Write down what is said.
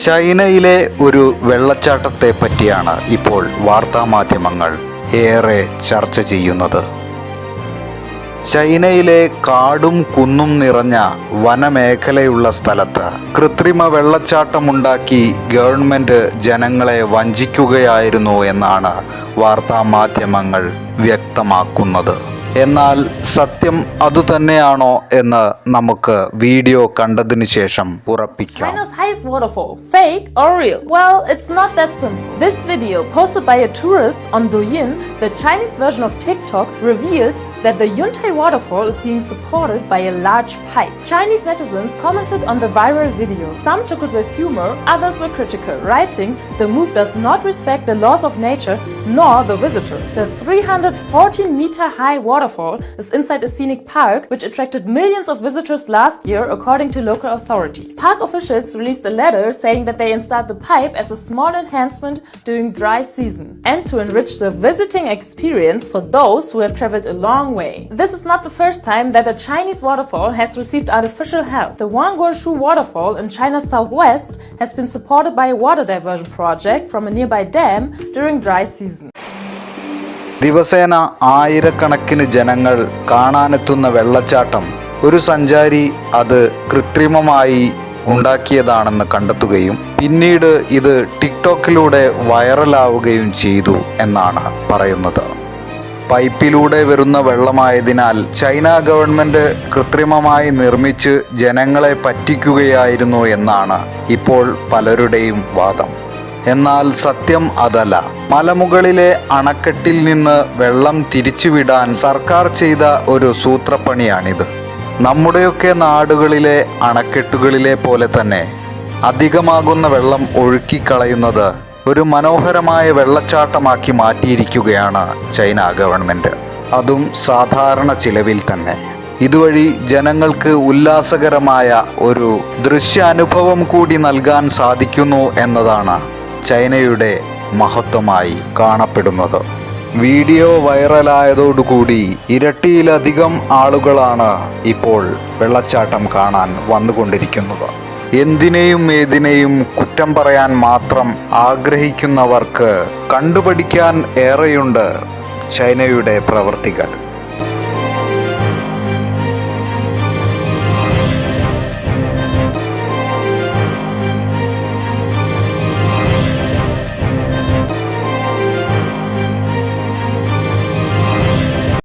ചൈനയിലെ ഒരു വെള്ളച്ചാട്ടത്തെ പറ്റിയാണ് ഇപ്പോൾ വാർത്താമാധ്യമങ്ങൾ ഏറെ ചർച്ച ചെയ്യുന്നത്. ചൈനയിലെ കാടും കുന്നും നിറഞ്ഞ വനമേഖലയുള്ള സ്ഥലത്ത് കൃത്രിമ വെള്ളച്ചാട്ടമുണ്ടാക്കി ഗവൺമെന്റ് ജനങ്ങളെ വഞ്ചിക്കുകയായിരുന്നു എന്നാണ് വാർത്താമാധ്യമങ്ങൾ വ്യക്തമാക്കുന്നത്. എന്നാൽ സത്യം അതുതന്നെയാണോ എന്ന് നമുക്ക് വീഡിയോ കണ്ടതിനു ശേഷം ഉറപ്പിക്കാം? Well, it's not that simple. This video, posted by a tourist on Douyin, the Chinese version of TikTok, revealed that the Yuntai waterfall is being supported by a large pipe. Chinese netizens commented on the viral video. Some took it with humor, others were critical, writing, The move does not respect the laws of nature nor the visitors. The 314 meter high waterfall is inside a scenic park which attracted millions of visitors last year, according to local authorities. Park officials released a letter saying that they installed the pipe as a small enhancement during dry season and to enrich the visiting experience for those who have traveled a long way. This is not the first time that a Chinese waterfall has received artificial help. The Wangguoshu waterfall in China's southwest has been supported by a water diversion project from a nearby dam during dry season. ദിവസേന ആയിരക്കണക്കിന് ജനങ്ങൾ കാണാനെത്തുന്ന വെള്ളച്ചാട്ടം ഒരു സഞ്ചാരി അത് കൃത്രിമമായി ഉണ്ടാക്കിയതാണെന്ന് കണ്ടെത്തുകയും പിന്നീട് ഇത് ടിക്ടോക്കിലൂടെ വൈറലാവുകയും ചെയ്തു എന്നാണ് പറയുന്നത് പൈപ്പിലൂടെ വരുന്ന വെള്ളമായതിനാൽ ചൈന ഗവൺമെന്റ് കൃത്രിമമായി നിർമ്മിച്ച് ജനങ്ങളെ പറ്റിക്കുകയായിരുന്നു എന്നാണ് ഇപ്പോൾ പലരുടെയും വാദം. എന്നാൽ സത്യം അതല്ല. മലമുകളിലെ അണക്കെട്ടിൽ നിന്ന് വെള്ളം തിരിച്ചുവിടാൻ സർക്കാർ ചെയ്ത ഒരു സൂത്രപ്പണിയാണിത്. നമ്മുടെയൊക്കെ നാടുകളിലെ അണക്കെട്ടുകളിലെ പോലെ തന്നെ അധികമാകുന്ന വെള്ളം ഒഴുക്കിക്കളയുന്നത് ഒരു മനോഹരമായ വെള്ളച്ചാട്ടമാക്കി മാറ്റിയിരിക്കുകയാണ് ചൈന ഗവൺമെന്റ് അതും സാധാരണ ചിലവിൽ തന്നെ. ഇതുവഴി ജനങ്ങൾക്ക് ഉല്ലാസകരമായ ഒരു ദൃശ്യാനുഭവം കൂടി നൽകാൻ സാധിക്കുന്നു എന്നതാണ് ചൈനയുടെ മഹത്വമായി കാണപ്പെടുന്നത്. വീഡിയോ വൈറലായതോടുകൂടി ഇരട്ടിയിലധികം ആളുകളാണ് ഇപ്പോൾ വെള്ളച്ചാട്ടം കാണാൻ വന്നുകൊണ്ടിരിക്കുന്നത്. എന്തിനേയും ഏതിനേയും കുറ്റം പറയാൻ മാത്രം ആഗ്രഹിക്കുന്നവർക്ക് കണ്ടുപഠിക്കാൻ ഏറെയുണ്ട് ചൈനയുടെ പ്രവൃത്തികൾ